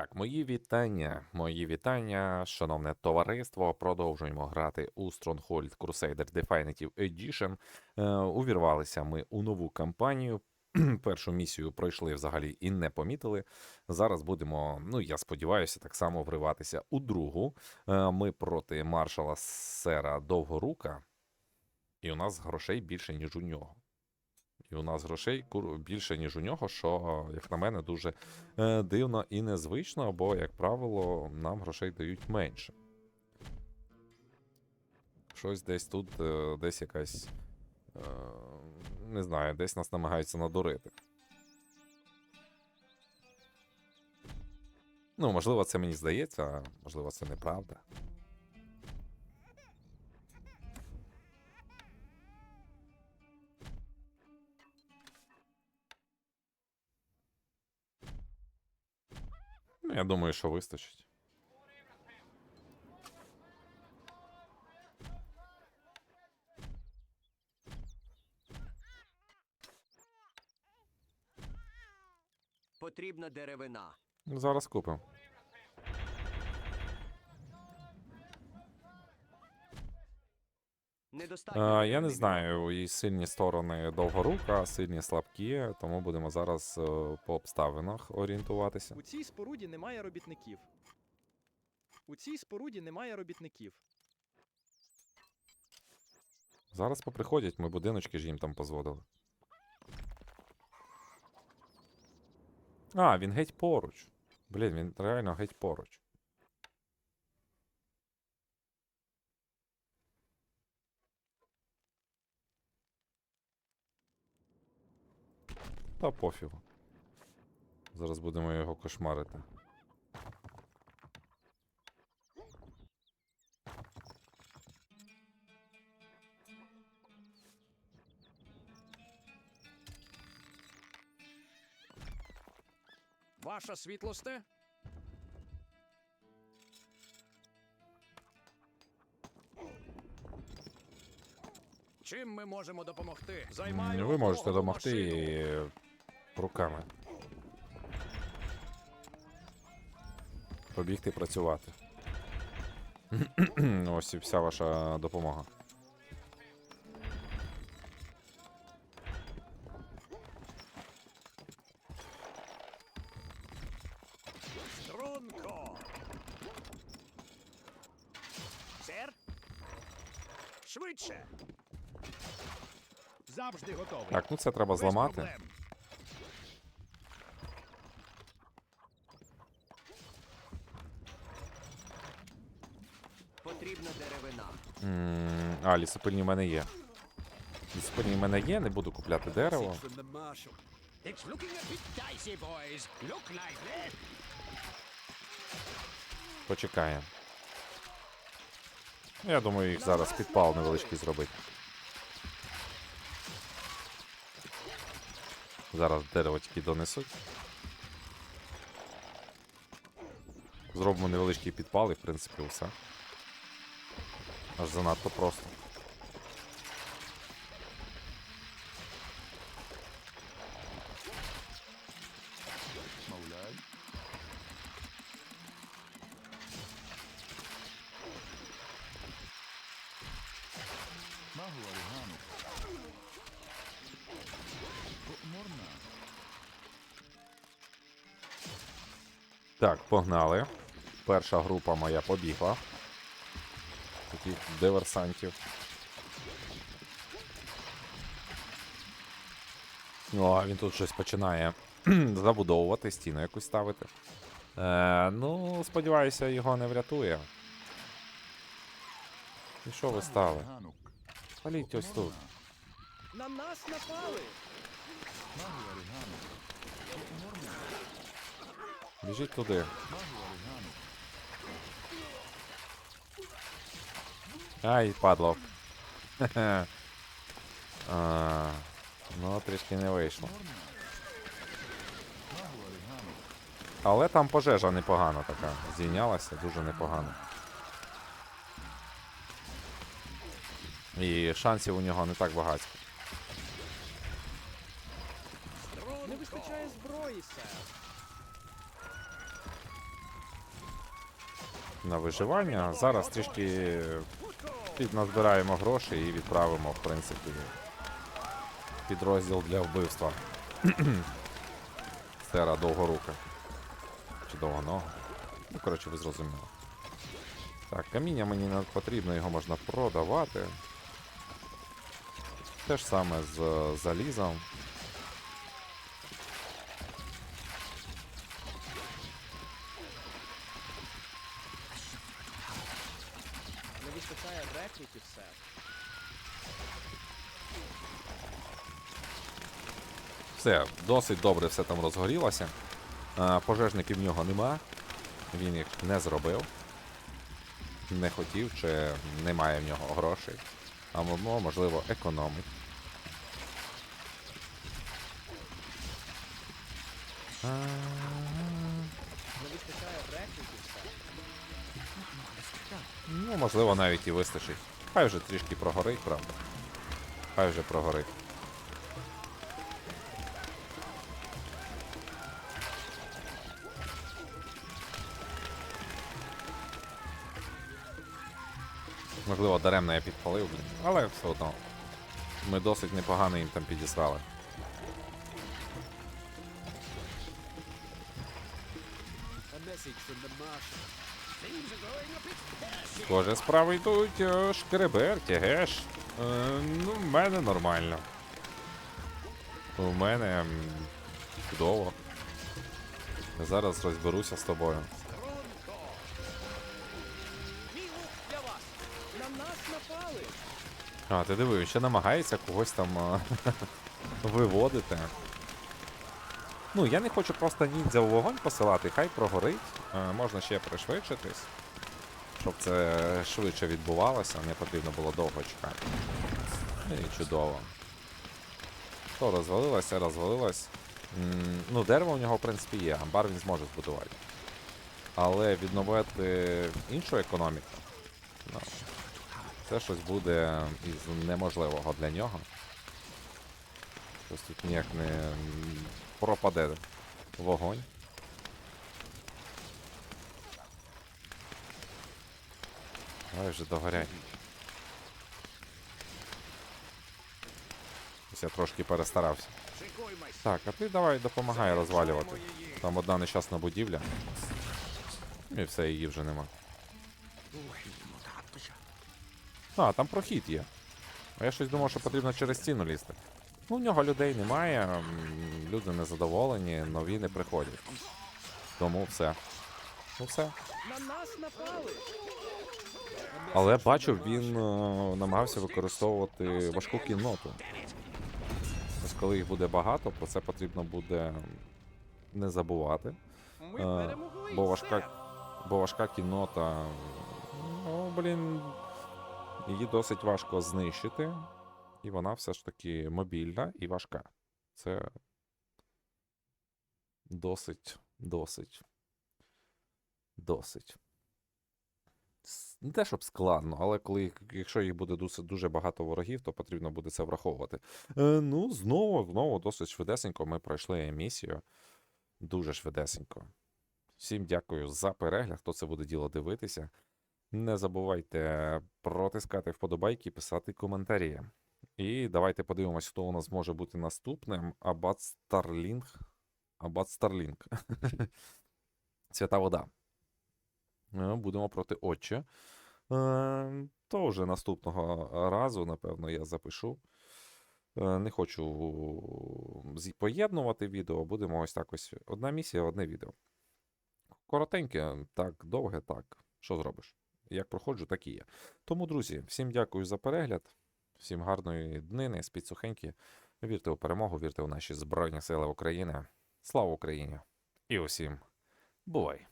Так, мої вітання, мої вітання, шановне товариство. Продовжуємо грати у Stronghold Crusader Definitive Edition. Е, увірвалися ми у нову кампанію. Першу місію пройшли взагалі і не помітили. Зараз будемо, ну я сподіваюся, так само вриватися у другу. Е, ми проти маршала Сера Довгорука, і у нас грошей більше, ніж у нього. І у нас грошей більше, ніж у нього, що, як на мене, дуже е, дивно і незвично, бо, як правило, нам грошей дають менше. Щось десь тут, е, десь якась. Е, не знаю, десь нас намагаються надурити. Ну, можливо, це мені здається, а можливо, це неправда. Я думаю, що вистачить. Потрібна деревина. Зараз купимо. Е, я не знаю, і сильні сторони довгорука, сильні слабкі, тому будемо зараз е, по обставинах орієнтуватися. У цій споруді немає робітників. У цій споруді немає робітників. Зараз поприходять, ми будиночки ж їм там позводили. А, він геть поруч. Блін, він реально геть поруч. Та пофігу. Зараз будемо його кошмарити. Ваша світлосте? Чим ми можемо допомогти? Займаю Ви можете домогти і руками. Побігти працювати. Ось і вся ваша допомога. Струнко! Сер? Швидше! Завжди готовий. Так, ну це треба зламати. Потрібна деревина. М, А, лісопильні в мене є. Лісопильні в мене є, не буду купляти дерево. From the marshal. It's looking a bit dicey, boys. Look lively. Почекаємо. Я думаю, їх зараз підпал невеличкий зробити. Зараз дерево тільки донесуть. Зробимо невеличкий підпал і, в принципі, все. Аж занадто просто. Так, погнали. Перша група моя побігла. Таких диверсантів. Ну, а він тут щось починає забудовувати, стіну якусь ставити. Е, ну, сподіваюся, його не врятує. І що ви стали? Паліть ось тут. На нас напали! Біжіть туди. Ай, падло. А, Ну, трішки не вийшло. Але там пожежа непогана така. Зійнялася дуже непогано. І шансів у нього не так багато. Не вистачає зброї, на виживання. Зараз трішки підназбираємо грошей і відправимо, в принципі, підрозділ для вбивства. Сера довгорука. Чи довгонога. Ну, коротше, ви зрозуміли. Так, каміння мені не потрібно, його можна продавати. Те ж саме з е, залізом. Рекрутів. Все, досить добре все там розгорілося. А, пожежників в нього нема. Він їх не зробив. Не хотів, чи немає в нього грошей. Або, можливо, економить. Не вистачає рекрутів, сер. Ну, можливо, навіть і вистачить. Хай вже трішки прогорить, правда. Хай вже прогорить. Можливо, даремно я підпалив. Але все одно. Ми досить непогано їм там підіслали. A are going a bit. Схоже, справи йдуть е, шкереберті, геш. Е, ну, в мене нормально. У мене чудово. Зараз розберуся з тобою. А, ти диви, ще намагається когось там е, виводити. Ну, я не хочу просто ніндзя у вогонь посилати, хай прогорить. Можна ще пришвидшитись, щоб це швидше відбувалося, не потрібно було довго чекати. І чудово. То розвалилося, розвалилось. Ну, дерево у нього, в принципі, є, амбар він зможе збудувати. Але відновити іншу економіку. Ну, це щось буде із неможливого для нього. Щось тут ніяк не пропаде вогонь. Давай вже догоряй. Я трошки перестарався. Так, а ти давай допомагай розвалювати. Там одна нещасна будівля. І все, її вже нема. А, там прохід є. А я щось думав, що потрібно через стіну лізти. Ну, в нього людей немає, люди незадоволені, нові не приходять. Тому все. Ну все. На нас напали! Але бачу, він е, намагався використовувати важку кінноту. Ось коли їх буде багато, про це потрібно буде не забувати. Перемогли! бо важка- Бо важка кіннота, ну, блін, її досить важко знищити. І вона все ж таки мобільна і важка. Це досить, досить. Досить. Не те, щоб складно, але коли, якщо їх буде дуже, багато ворогів, то потрібно буде це враховувати. Е, ну, знову, знову досить швидесенько ми пройшли місію. Дуже швидесенько. Всім дякую за перегляд, хто це буде діло дивитися. Не забувайте протискати вподобайки, писати коментарі. І давайте подивимось, хто у нас може бути наступним. Абат Старлінг. Абат Старлінг. Свята вода. Е, Будемо проти Отче. Е, То вже наступного разу, напевно, я запишу. Е, Не хочу поєднувати відео, будемо ось так ось. Одна місія, одне відео. Коротеньке, так, довге, так. Що зробиш? Як проходжу, так і є. Тому, друзі, всім дякую за перегляд, всім гарної днини, спіть сухенькі. Вірте у перемогу, вірте у наші Збройні Сили України. Слава Україні! І усім бувай!